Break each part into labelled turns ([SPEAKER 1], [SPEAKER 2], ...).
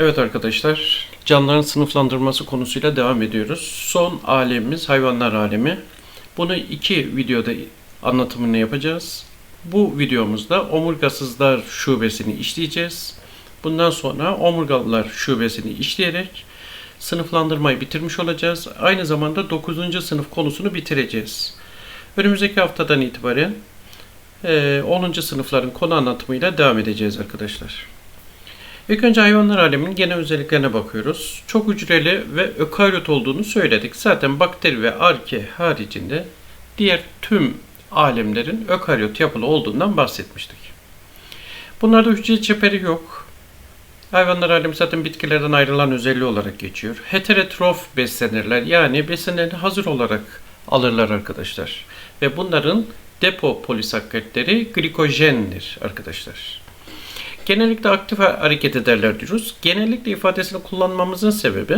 [SPEAKER 1] Evet arkadaşlar, canlıların sınıflandırılması konusuyla devam ediyoruz. Son alemimiz hayvanlar alemi. Bunu iki videoda anlatımını yapacağız. Bu videomuzda omurgasızlar şubesini işleyeceğiz. Bundan sonra omurgalılar şubesini işleyerek sınıflandırmayı bitirmiş olacağız. Aynı zamanda 9. sınıf konusunu bitireceğiz. Önümüzdeki haftadan itibaren eee, 10. sınıfların konu anlatımıyla devam edeceğiz arkadaşlar. İlk önce hayvanlar aleminin genel özelliklerine bakıyoruz. Çok hücreli ve ökaryot olduğunu söyledik. Zaten bakteri ve arke haricinde diğer tüm alemlerin ökaryot yapılı olduğundan bahsetmiştik. Bunlarda hücre çeperi yok. Hayvanlar alemi zaten bitkilerden ayrılan özelliği olarak geçiyor. Heterotrof beslenirler. Yani besinlerini hazır olarak alırlar arkadaşlar. Ve bunların depo polisakkaritleri glikojendir arkadaşlar. Genellikle aktif hareket ederler diyoruz. Genellikle ifadesini kullanmamızın sebebi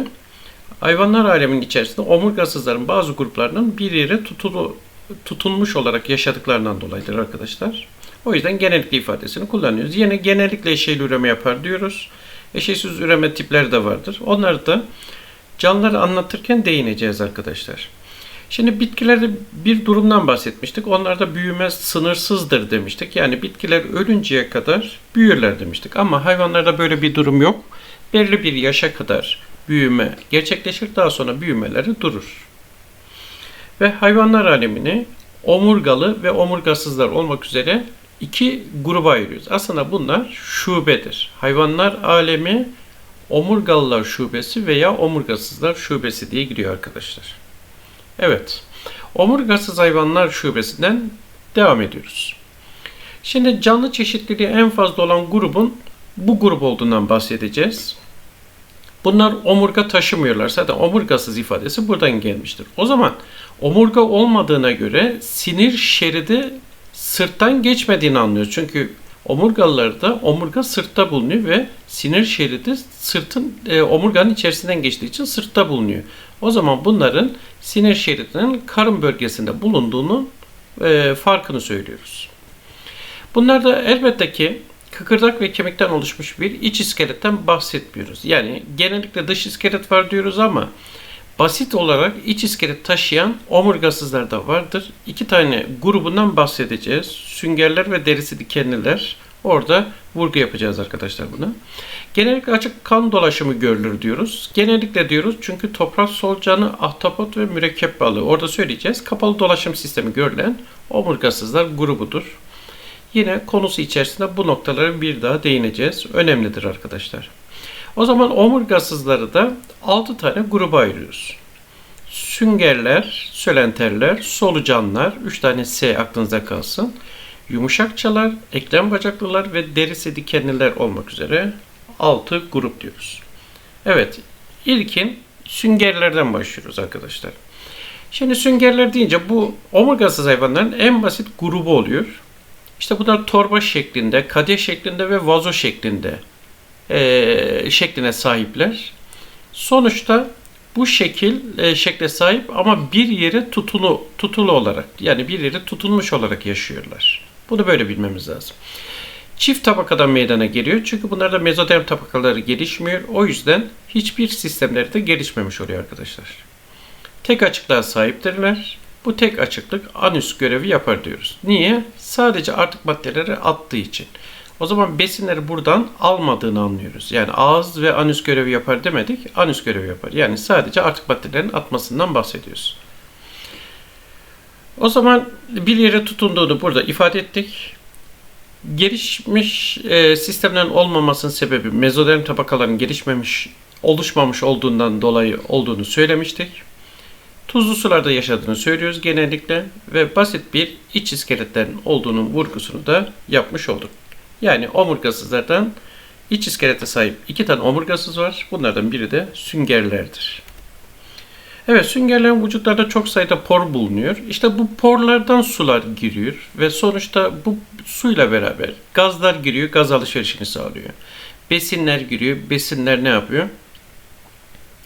[SPEAKER 1] hayvanlar aleminin içerisinde omurgasızların bazı gruplarının bir yere tutulu, tutunmuş olarak yaşadıklarından dolayıdır arkadaşlar. O yüzden genellikle ifadesini kullanıyoruz. Yine genellikle eşeğli üreme yapar diyoruz. Eşeğsiz üreme tipleri de vardır. Onları da canlıları anlatırken değineceğiz arkadaşlar. Şimdi bitkilerde bir durumdan bahsetmiştik. Onlarda büyüme sınırsızdır demiştik. Yani bitkiler ölünceye kadar büyürler demiştik. Ama hayvanlarda böyle bir durum yok. Belli bir yaşa kadar büyüme gerçekleşir. Daha sonra büyümeleri durur. Ve hayvanlar alemini omurgalı ve omurgasızlar olmak üzere iki gruba ayırıyoruz. Aslında bunlar şubedir. Hayvanlar alemi omurgalılar şubesi veya omurgasızlar şubesi diye giriyor arkadaşlar. Evet. Omurgasız hayvanlar şubesinden devam ediyoruz. Şimdi canlı çeşitliliği en fazla olan grubun bu grup olduğundan bahsedeceğiz. Bunlar omurga taşımıyorlar. Zaten omurgasız ifadesi buradan gelmiştir. O zaman omurga olmadığına göre sinir şeridi sırttan geçmediğini anlıyoruz. Çünkü omurgalılarda omurga sırtta bulunuyor ve sinir şeridi sırtın e, omurganın içerisinden geçtiği için sırtta bulunuyor. O zaman bunların sinir şeridinin karın bölgesinde bulunduğunu e, farkını söylüyoruz. Bunlarda elbette ki kıkırdak ve kemikten oluşmuş bir iç iskeletten bahsetmiyoruz. Yani genellikle dış iskelet var diyoruz ama basit olarak iç iskelet taşıyan omurgasızlar da vardır. İki tane grubundan bahsedeceğiz. Süngerler ve derisi dikenliler. Orada vurgu yapacağız arkadaşlar buna. Genellikle açık kan dolaşımı görülür diyoruz. Genellikle diyoruz çünkü toprak solucanı, ahtapot ve mürekkep balığı. Orada söyleyeceğiz. Kapalı dolaşım sistemi görülen omurgasızlar grubudur. Yine konusu içerisinde bu noktalara bir daha değineceğiz. Önemlidir arkadaşlar. O zaman omurgasızları da 6 tane gruba ayırıyoruz. Süngerler, sölenterler, solucanlar, 3 tane S aklınızda kalsın. Yumuşakçalar, eklem bacaklılar ve derisi dikenliler olmak üzere 6 grup diyoruz. Evet, ilkin süngerlerden başlıyoruz arkadaşlar. Şimdi süngerler deyince bu omurgasız hayvanların en basit grubu oluyor. İşte bunlar torba şeklinde, kadeh şeklinde ve vazo şeklinde e, şekline sahipler. Sonuçta bu şekil e, şekle sahip ama bir yere tutulu tutulu olarak yani bir yere tutunmuş olarak yaşıyorlar. Bunu böyle bilmemiz lazım. Çift tabakadan meydana geliyor. Çünkü bunlarda mezoderm tabakaları gelişmiyor. O yüzden hiçbir sistemleri de gelişmemiş oluyor arkadaşlar. Tek açıklığa sahiptirler. Bu tek açıklık anüs görevi yapar diyoruz. Niye? Sadece artık maddeleri attığı için. O zaman besinleri buradan almadığını anlıyoruz. Yani ağız ve anüs görevi yapar demedik. Anüs görevi yapar. Yani sadece artık maddelerin atmasından bahsediyoruz. O zaman bir yere tutunduğunu burada ifade ettik. Gelişmiş e, sistemlerin olmamasının sebebi mezoderm tabakaların gelişmemiş, oluşmamış olduğundan dolayı olduğunu söylemiştik. Tuzlu sularda yaşadığını söylüyoruz genellikle ve basit bir iç iskeletlerin olduğunun vurgusunu da yapmış olduk. Yani omurgasızlardan iç iskelete sahip iki tane omurgasız var. Bunlardan biri de süngerlerdir. Evet süngerlerin vücutlarda çok sayıda por bulunuyor. İşte bu porlardan sular giriyor ve sonuçta bu suyla beraber gazlar giriyor, gaz alışverişini sağlıyor. Besinler giriyor, besinler ne yapıyor?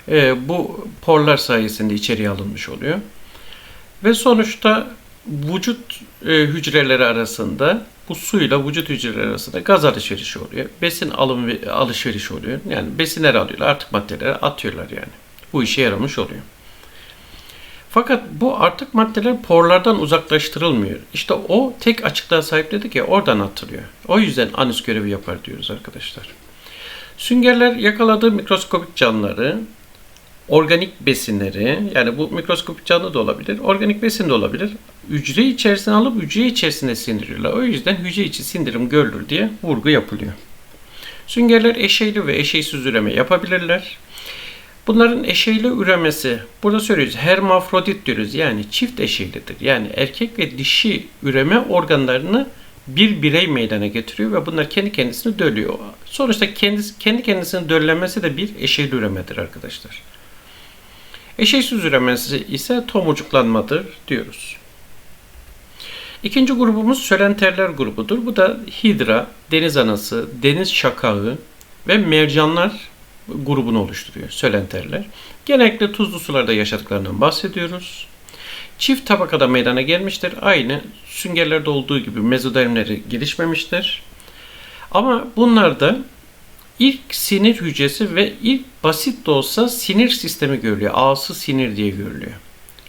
[SPEAKER 1] Ee, bu porlar sayesinde içeriye alınmış oluyor. Ve sonuçta vücut e, hücreleri arasında bu suyla vücut hücreleri arasında gaz alışverişi oluyor. Besin alım ve alışverişi oluyor. Yani besinler alıyorlar, artık maddeleri atıyorlar yani. Bu işe yaramış oluyor. Fakat bu artık maddeler porlardan uzaklaştırılmıyor. İşte o tek açıklığa sahip dedik ya oradan atılıyor. O yüzden anüs görevi yapar diyoruz arkadaşlar. Süngerler yakaladığı mikroskopik canlıları, organik besinleri, yani bu mikroskopik canlı da olabilir, organik besin de olabilir. Hücre içerisine alıp hücre içerisinde sindiriyorlar. O yüzden hücre içi sindirim görülür diye vurgu yapılıyor. Süngerler eşeyli ve eşeysiz üreme yapabilirler. Bunların eşeyli üremesi, burada söylüyoruz hermafrodit diyoruz yani çift eşeylidir. Yani erkek ve dişi üreme organlarını bir birey meydana getiriyor ve bunlar kendi kendisini dölüyor. Sonuçta kendisi, kendi kendisini döllemesi de bir eşeyli üremedir arkadaşlar. Eşeysiz üremesi ise tomurcuklanmadır diyoruz. İkinci grubumuz sölenterler grubudur. Bu da hidra, deniz anası, deniz şakağı ve mercanlar grubunu oluşturuyor sölenterler. Genellikle tuzlu sularda yaşadıklarından bahsediyoruz. Çift tabakada meydana gelmiştir. Aynı süngerlerde olduğu gibi mezodermleri gelişmemiştir. Ama bunlarda ilk sinir hücresi ve ilk basit de olsa sinir sistemi görülüyor. Ağsı sinir diye görülüyor.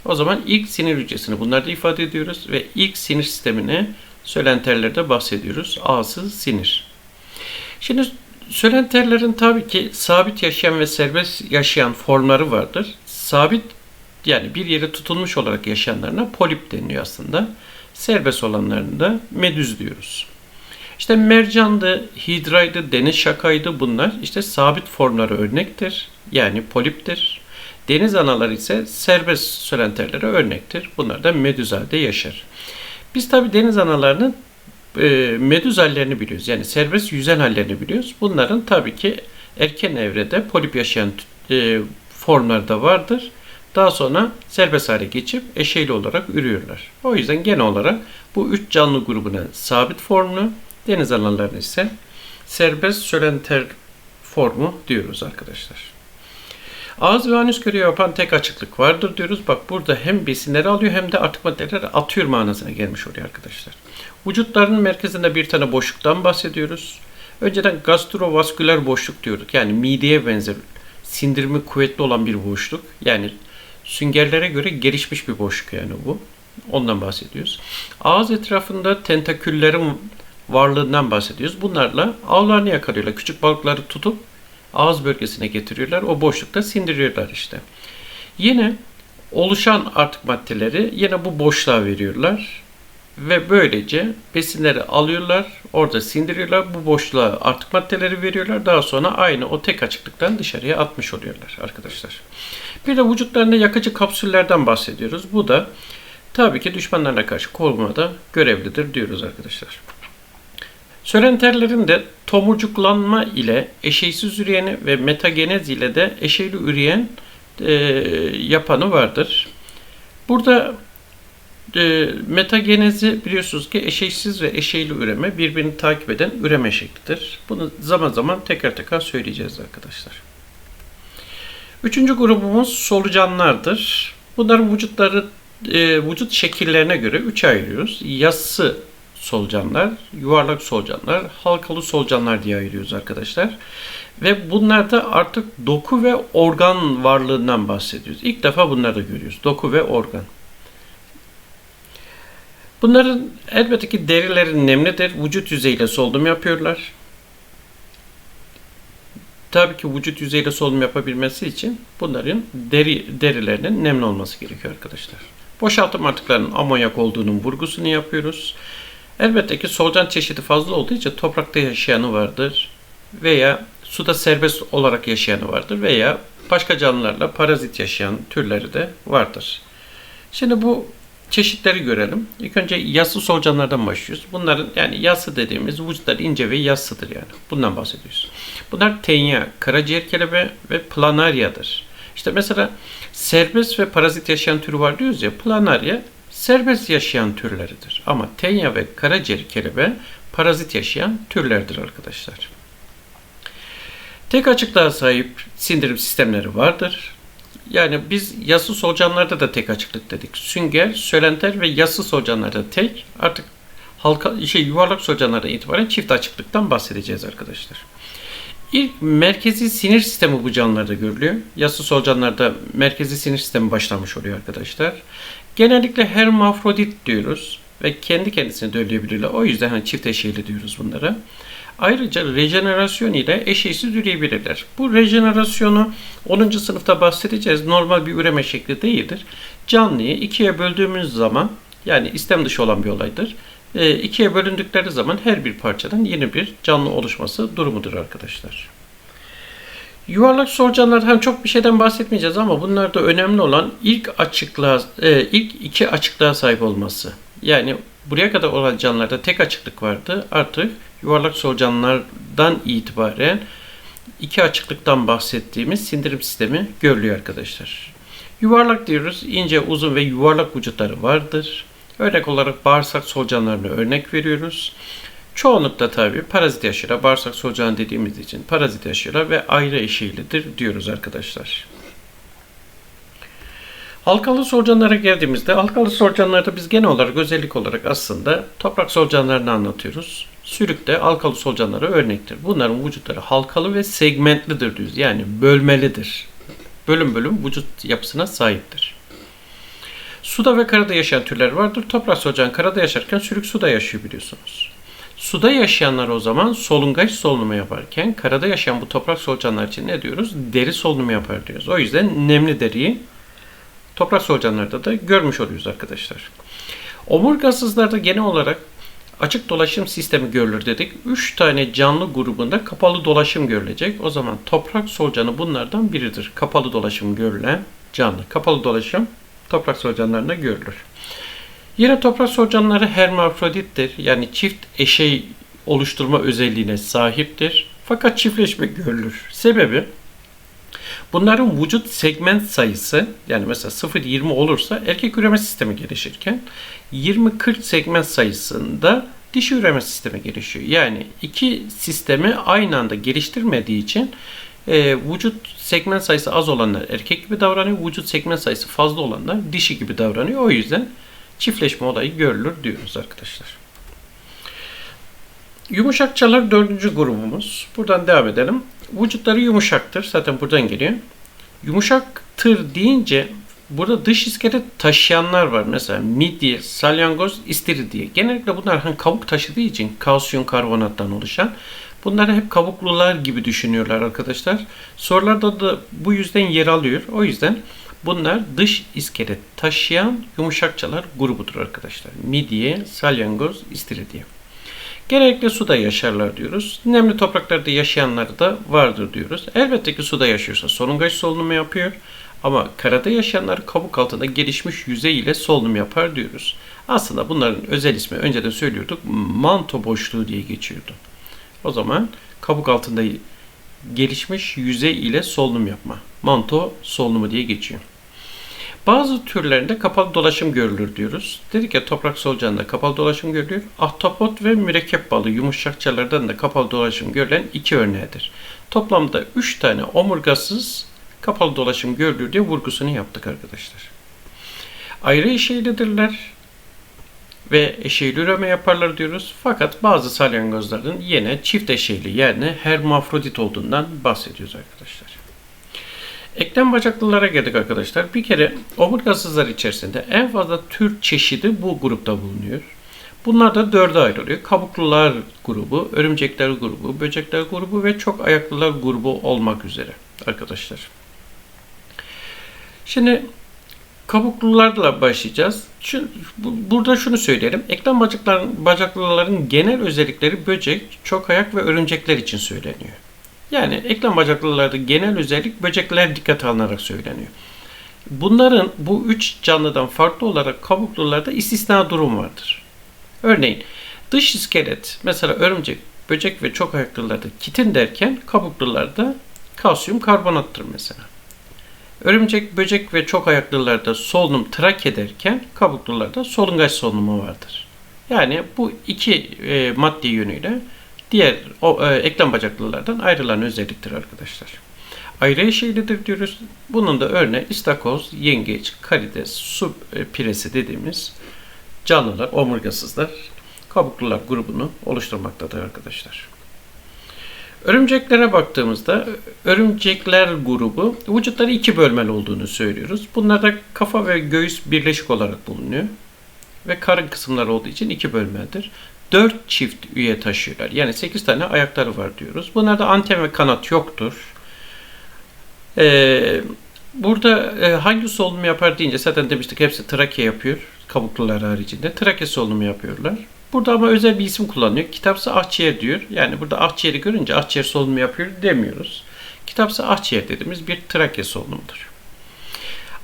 [SPEAKER 1] O zaman ilk sinir hücresini bunlarda ifade ediyoruz ve ilk sinir sistemini sölenterlerde bahsediyoruz. Ağsı sinir. Şimdi sölenterlerin tabii ki sabit yaşayan ve serbest yaşayan formları vardır. Sabit yani bir yere tutulmuş olarak yaşayanlarına polip deniyor aslında. Serbest olanlarını da medüz diyoruz. İşte mercandı, hidraydı, deniz şakaydı bunlar işte sabit formları örnektir. Yani poliptir. Deniz anaları ise serbest sölenterlere örnektir. Bunlar da medüz halde yaşar. Biz tabi deniz analarının e, medüz hallerini biliyoruz. Yani serbest yüzen hallerini biliyoruz. Bunların tabii ki erken evrede polip yaşayan e, formları da vardır. Daha sonra serbest hale geçip eşeyli olarak ürüyorlar. O yüzden genel olarak bu üç canlı grubuna sabit formlu, deniz analarına ise serbest sölenter formu diyoruz arkadaşlar. Ağız ve anüs görevi yapan tek açıklık vardır diyoruz. Bak burada hem besinleri alıyor hem de artık maddeleri atıyor manasına gelmiş oluyor arkadaşlar. Vücutlarının merkezinde bir tane boşluktan bahsediyoruz. Önceden gastrovasküler boşluk diyorduk. Yani mideye benzer sindirimi kuvvetli olan bir boşluk. Yani süngerlere göre gelişmiş bir boşluk yani bu. Ondan bahsediyoruz. Ağız etrafında tentaküllerin varlığından bahsediyoruz. Bunlarla avlarını yakalıyorlar. Küçük balıkları tutup ağız bölgesine getiriyorlar. O boşlukta sindiriyorlar işte. Yine oluşan artık maddeleri yine bu boşluğa veriyorlar. Ve böylece besinleri alıyorlar, orada sindiriyorlar, bu boşluğa artık maddeleri veriyorlar. Daha sonra aynı o tek açıklıktan dışarıya atmış oluyorlar arkadaşlar. Bir de vücutlarında yakıcı kapsüllerden bahsediyoruz. Bu da tabii ki düşmanlarına karşı korumada görevlidir diyoruz arkadaşlar. Sölenterlerin de tomurcuklanma ile eşeysiz üreyeni ve metagenez ile de eşeyli üreyen e, yapanı vardır. Burada e, metagenezi biliyorsunuz ki eşeysiz ve eşeyli üreme birbirini takip eden üreme şeklidir. Bunu zaman zaman tekrar tekrar söyleyeceğiz arkadaşlar. Üçüncü grubumuz solucanlardır. Bunların vücutları e, vücut şekillerine göre üç ayırıyoruz. Yassı solucanlar, yuvarlak solucanlar, halkalı solucanlar diye ayırıyoruz arkadaşlar. Ve bunlarda artık doku ve organ varlığından bahsediyoruz. İlk defa bunları da görüyoruz. Doku ve organ. Bunların elbette ki derileri nemlidir. Vücut yüzeyiyle solunum yapıyorlar. Tabii ki vücut yüzeyiyle solunum yapabilmesi için bunların deri derilerinin nemli olması gerekiyor arkadaşlar. Boşaltım artıklarının amonyak olduğunun vurgusunu yapıyoruz. Elbette ki solucan çeşidi fazla olduğu için toprakta yaşayanı vardır veya suda serbest olarak yaşayanı vardır veya başka canlılarla parazit yaşayan türleri de vardır. Şimdi bu çeşitleri görelim. İlk önce yassı solucanlardan başlıyoruz. Bunların yani yassı dediğimiz vücutlar ince ve yassıdır yani. Bundan bahsediyoruz. Bunlar tenya, karaciğer kelebeği ve planaryadır. İşte mesela serbest ve parazit yaşayan türü var diyoruz ya. Planarya serbest yaşayan türleridir. Ama tenya ve karaciğer kelebeği parazit yaşayan türlerdir arkadaşlar. Tek açıklığa sahip sindirim sistemleri vardır. Yani biz yassı solucanlarda da tek açıklık dedik. Sünger, sölenter ve yassı solucanlarda tek. Artık halka şey yuvarlak solucanlardan itibaren çift açıklıktan bahsedeceğiz arkadaşlar. İlk merkezi sinir sistemi bu canlılarda görülüyor. Yassı solucanlarda merkezi sinir sistemi başlamış oluyor arkadaşlar. Genellikle hermafrodit diyoruz ve kendi kendisine dölleyebilirler. O yüzden hani çift eşeğli diyoruz bunlara. Ayrıca rejenerasyon ile eşeğsiz üreyebilirler. Bu rejenerasyonu 10. sınıfta bahsedeceğiz. Normal bir üreme şekli değildir. Canlıyı ikiye böldüğümüz zaman yani istem dışı olan bir olaydır. E, ikiye bölündükleri zaman her bir parçadan yeni bir canlı oluşması durumudur arkadaşlar. Yuvarlak solucanlardan çok bir şeyden bahsetmeyeceğiz ama bunlarda önemli olan ilk açıklığa, e, ilk iki açıklığa sahip olması. Yani buraya kadar olan canlılarda tek açıklık vardı. Artık yuvarlak solucanlardan itibaren iki açıklıktan bahsettiğimiz sindirim sistemi görülüyor arkadaşlar. Yuvarlak diyoruz. ince, uzun ve yuvarlak vücutları vardır. Örnek olarak bağırsak solucanlarına örnek veriyoruz. Çoğunlukla tabi parazit yaşıyorlar. Bağırsak solucan dediğimiz için parazit yaşıyorlar ve ayrı eşeğlidir diyoruz arkadaşlar. Halkalı solucanlara geldiğimizde halkalı solucanlarda biz genel olarak özellik olarak aslında toprak solucanlarını anlatıyoruz. Sürük de halkalı solucanlara örnektir. Bunların vücutları halkalı ve segmentlidir diyoruz. Yani bölmelidir. Bölüm bölüm vücut yapısına sahiptir. Suda ve karada yaşayan türler vardır. Toprak solucan karada yaşarken sürük suda yaşıyor biliyorsunuz. Suda yaşayanlar o zaman solungaç solunumu yaparken karada yaşayan bu toprak solucanlar için ne diyoruz? Deri solunumu yapar diyoruz. O yüzden nemli deriyi toprak solucanlarda da görmüş oluyoruz arkadaşlar. Omurgasızlarda genel olarak açık dolaşım sistemi görülür dedik. 3 tane canlı grubunda kapalı dolaşım görülecek. O zaman toprak solucanı bunlardan biridir. Kapalı dolaşım görülen canlı. Kapalı dolaşım toprak solucanlarında görülür. Yine toprak solucanları hermafrodittir. Yani çift eşey oluşturma özelliğine sahiptir. Fakat çiftleşme görülür. Sebebi bunların vücut segment sayısı yani mesela 0-20 olursa erkek üreme sistemi gelişirken 20-40 segment sayısında dişi üreme sistemi gelişiyor. Yani iki sistemi aynı anda geliştirmediği için e, vücut segment sayısı az olanlar erkek gibi davranıyor. Vücut segment sayısı fazla olanlar dişi gibi davranıyor. O yüzden çiftleşme olayı görülür diyoruz arkadaşlar. Yumuşakçalar dördüncü grubumuz. Buradan devam edelim. Vücutları yumuşaktır. Zaten buradan geliyor. Yumuşaktır deyince burada dış iskelet taşıyanlar var. Mesela midye, salyangoz, istiridye. Genellikle bunlar hani kabuk taşıdığı için kalsiyum karbonattan oluşan. Bunları hep kabuklular gibi düşünüyorlar arkadaşlar. Sorularda da bu yüzden yer alıyor. O yüzden bunlar dış iskelet taşıyan yumuşakçalar grubudur arkadaşlar. Midye, salyangoz, istiridye. Genellikle suda yaşarlar diyoruz. Nemli topraklarda yaşayanlar da vardır diyoruz. Elbette ki suda yaşıyorsa solungaç solunumu yapıyor. Ama karada yaşayanlar kabuk altında gelişmiş yüzey ile solunum yapar diyoruz. Aslında bunların özel ismi önceden söylüyorduk manto boşluğu diye geçiyordu. O zaman kabuk altında gelişmiş yüzey ile solunum yapma. Manto solunumu diye geçiyor. Bazı türlerinde kapalı dolaşım görülür diyoruz. Dedik ya toprak solucanında kapalı dolaşım görülüyor. Ahtapot ve mürekkep balığı yumuşakçalardan da kapalı dolaşım görülen iki örneğidir. Toplamda 3 tane omurgasız kapalı dolaşım görülür diye vurgusunu yaptık arkadaşlar. Ayrı eşeğlidirler ve eşeğli üreme yaparlar diyoruz. Fakat bazı salyangozların yine çift eşeğli yani hermafrodit olduğundan bahsediyoruz arkadaşlar. Eklem bacaklılara geldik arkadaşlar. Bir kere omurgasızlar içerisinde en fazla tür çeşidi bu grupta bulunuyor. Bunlar da dörde ayrılıyor. Kabuklular grubu, örümcekler grubu, böcekler grubu ve çok ayaklılar grubu olmak üzere arkadaşlar. Şimdi kabuklularla başlayacağız. Şu, bu, burada şunu söyleyelim. Eklem bacakların, bacaklıların genel özellikleri böcek, çok ayak ve örümcekler için söyleniyor. Yani eklem bacaklılarda genel özellik böcekler dikkat alınarak söyleniyor. Bunların bu üç canlıdan farklı olarak kabuklularda istisna durum vardır. Örneğin dış iskelet mesela örümcek, böcek ve çok ayaklılarda kitin derken kabuklularda kalsiyum karbonattır mesela. Örümcek, böcek ve çok ayaklılarda solunum trak ederken kabuklularda solungaç solunumu vardır. Yani bu iki e, madde yönüyle diğer o, e, eklem bacaklılardan ayrılan özelliktir arkadaşlar. Ayrı eşeğlidir diyoruz. Bunun da örneği istakoz, yengeç, karides, su e, piresi dediğimiz canlılar, omurgasızlar kabuklular grubunu oluşturmaktadır arkadaşlar. Örümceklere baktığımızda örümcekler grubu vücutları iki bölmeli olduğunu söylüyoruz. Bunlarda kafa ve göğüs birleşik olarak bulunuyor. Ve karın kısımları olduğu için iki bölmedir. Dört çift üye taşıyorlar. Yani sekiz tane ayakları var diyoruz. Bunlarda anten ve kanat yoktur. Ee, burada e, hangi solunumu yapar deyince zaten demiştik hepsi trake yapıyor. Kabuklular haricinde. Trake solunumu yapıyorlar. Burada ama özel bir isim kullanıyor. Kitapsa akciğer diyor. Yani burada akciğeri görünce akciğer solunumu yapıyor demiyoruz. Kitapsa akciğer dediğimiz bir trake solunumudur.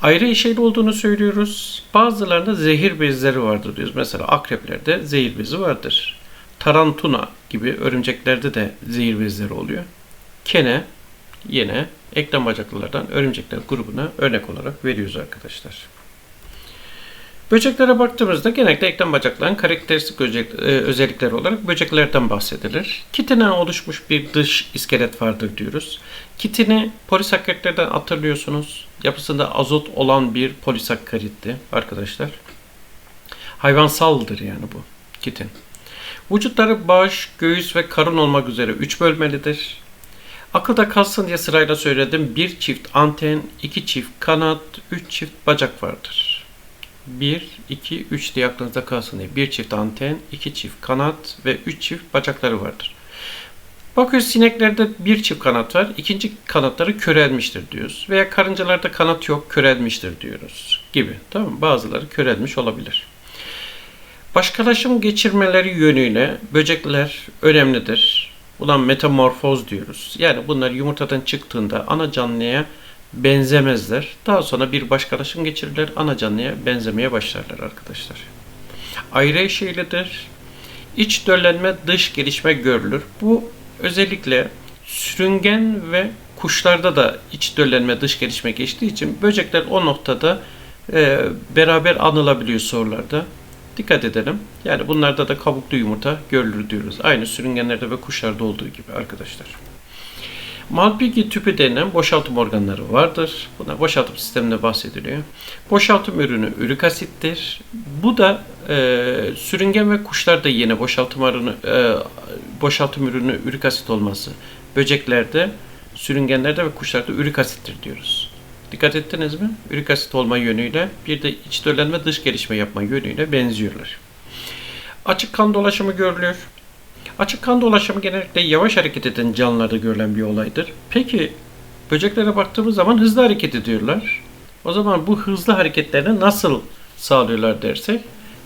[SPEAKER 1] Ayrı eşeğli olduğunu söylüyoruz. Bazılarında zehir bezleri vardır diyoruz. Mesela akreplerde zehir bezi vardır. Tarantuna gibi örümceklerde de zehir bezleri oluyor. Kene yine eklem bacaklılardan örümcekler grubuna örnek olarak veriyoruz arkadaşlar. Böceklere baktığımızda genellikle eklem bacaklarının karakteristik e, özellikleri olarak böceklerden bahsedilir. Kitinen oluşmuş bir dış iskelet vardır diyoruz. Kitini polisakkaritlerden hatırlıyorsunuz. Yapısında azot olan bir polisakkaritti arkadaşlar. Hayvansaldır yani bu kitin. Vücutları baş, göğüs ve karın olmak üzere 3 bölmelidir. Akılda kalsın diye sırayla söyledim. Bir çift anten, iki çift kanat, üç çift bacak vardır. 1, 2, 3 diye aklınızda kalsın diye. Bir çift anten, iki çift kanat ve üç çift bacakları vardır. Bakıyoruz sineklerde bir çift kanat var. ikinci kanatları körelmiştir diyoruz. Veya karıncalarda kanat yok, körelmiştir diyoruz gibi. Tamam mı? Bazıları körelmiş olabilir. Başkalaşım geçirmeleri yönüyle böcekler önemlidir. Buna metamorfoz diyoruz. Yani bunlar yumurtadan çıktığında ana canlıya benzemezler. Daha sonra bir başkalaşım geçirirler. Ana canlıya benzemeye başlarlar arkadaşlar. Ayrı eşeğlidir. İç döllenme, dış gelişme görülür. Bu özellikle sürüngen ve kuşlarda da iç döllenme, dış gelişme geçtiği için böcekler o noktada e, beraber anılabiliyor sorularda. Dikkat edelim. Yani bunlarda da kabuklu yumurta görülür diyoruz. Aynı sürüngenlerde ve kuşlarda olduğu gibi arkadaşlar. Malpighi tüpü denilen boşaltım organları vardır. Buna boşaltım sisteminde bahsediliyor. Boşaltım ürünü ürik asittir. Bu da e, sürüngen ve kuşlarda yine boşaltım ürünü, e, boşaltım ürünü ürik asit olması. Böceklerde, sürüngenlerde ve kuşlarda ürik asittir diyoruz. Dikkat ettiniz mi? Ürik asit olma yönüyle bir de iç döllenme dış gelişme yapma yönüyle benziyorlar. Açık kan dolaşımı görülüyor. Açık kan dolaşımı genellikle yavaş hareket eden canlılarda görülen bir olaydır. Peki böceklere baktığımız zaman hızlı hareket ediyorlar. O zaman bu hızlı hareketlerini nasıl sağlıyorlar dersek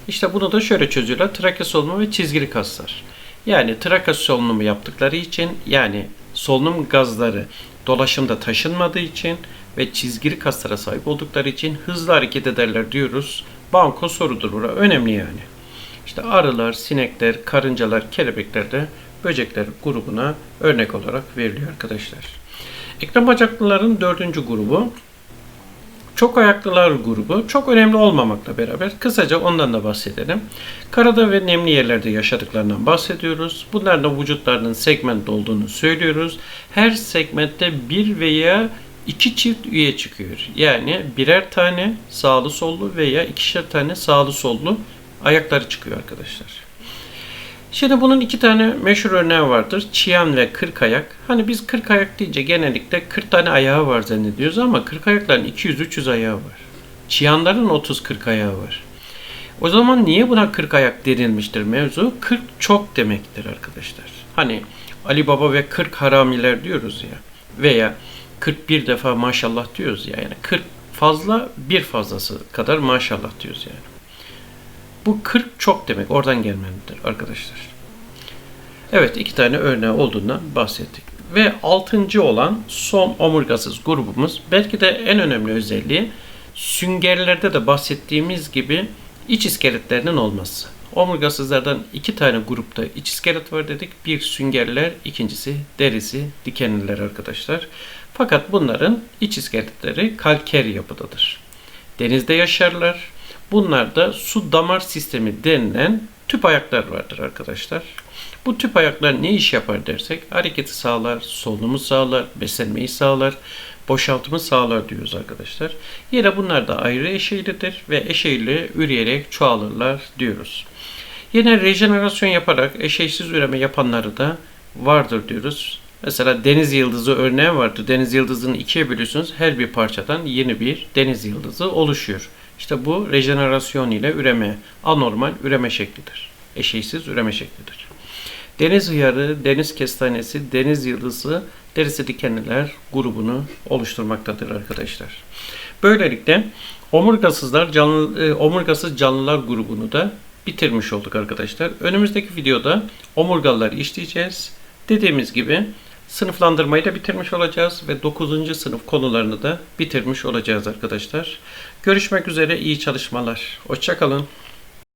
[SPEAKER 1] işte bunu da şöyle çözüyorlar. Trake solunumu ve çizgili kaslar. Yani trake solunumu yaptıkları için yani solunum gazları dolaşımda taşınmadığı için ve çizgili kaslara sahip oldukları için hızlı hareket ederler diyoruz. Banko sorudur bura. Önemli yani. İşte arılar, sinekler, karıncalar, kelebekler de böcekler grubuna örnek olarak veriliyor arkadaşlar. Eklem bacaklıların dördüncü grubu çok ayaklılar grubu çok önemli olmamakla beraber kısaca ondan da bahsedelim. Karada ve nemli yerlerde yaşadıklarından bahsediyoruz. Bunların vücutlarının segment olduğunu söylüyoruz. Her segmentte bir veya iki çift üye çıkıyor. Yani birer tane sağlı sollu veya ikişer tane sağlı sollu ayakları çıkıyor arkadaşlar. Şimdi bunun iki tane meşhur örneği vardır. Çiyan ve kırk ayak. Hani biz kırk ayak deyince genellikle 40 tane ayağı var zannediyoruz ama kırk ayakların 200-300 ayağı var. Çiyanların 30-40 ayağı var. O zaman niye buna 40 ayak denilmiştir mevzu? 40 çok demektir arkadaşlar. Hani Ali Baba ve 40 haramiler diyoruz ya. Veya 41 defa maşallah diyoruz ya. Yani 40 fazla bir fazlası kadar maşallah diyoruz yani. Bu 40 çok demek. Oradan gelmelidir arkadaşlar. Evet iki tane örneği olduğundan bahsettik. Ve altıncı olan son omurgasız grubumuz belki de en önemli özelliği süngerlerde de bahsettiğimiz gibi iç iskeletlerinin olması. Omurgasızlardan iki tane grupta iç iskelet var dedik. Bir süngerler, ikincisi derisi, dikenliler arkadaşlar. Fakat bunların iç iskeletleri kalker yapıdadır. Denizde yaşarlar. Bunlarda su damar sistemi denilen tüp ayaklar vardır arkadaşlar. Bu tüp ayaklar ne iş yapar dersek hareketi sağlar, solunumu sağlar, beslenmeyi sağlar, boşaltımı sağlar diyoruz arkadaşlar. Yine bunlar da ayrı eşeğlidir ve eşeğli üreyerek çoğalırlar diyoruz. Yine rejenerasyon yaparak eşeğsiz üreme yapanları da vardır diyoruz. Mesela deniz yıldızı örneği vardır. Deniz yıldızını ikiye bölüyorsunuz. Her bir parçadan yeni bir deniz yıldızı oluşuyor. İşte bu rejenerasyon ile üreme, anormal üreme şeklidir. Eşeğsiz üreme şeklidir. Deniz hıyarı, deniz kestanesi, deniz yıldızı, derisi dikenliler grubunu oluşturmaktadır arkadaşlar. Böylelikle omurgasızlar canlı, e, omurgasız canlılar grubunu da bitirmiş olduk arkadaşlar. Önümüzdeki videoda omurgalıları işleyeceğiz. Dediğimiz gibi sınıflandırmayı da bitirmiş olacağız ve 9. sınıf konularını da bitirmiş olacağız arkadaşlar. Görüşmek üzere iyi çalışmalar. Hoşçakalın.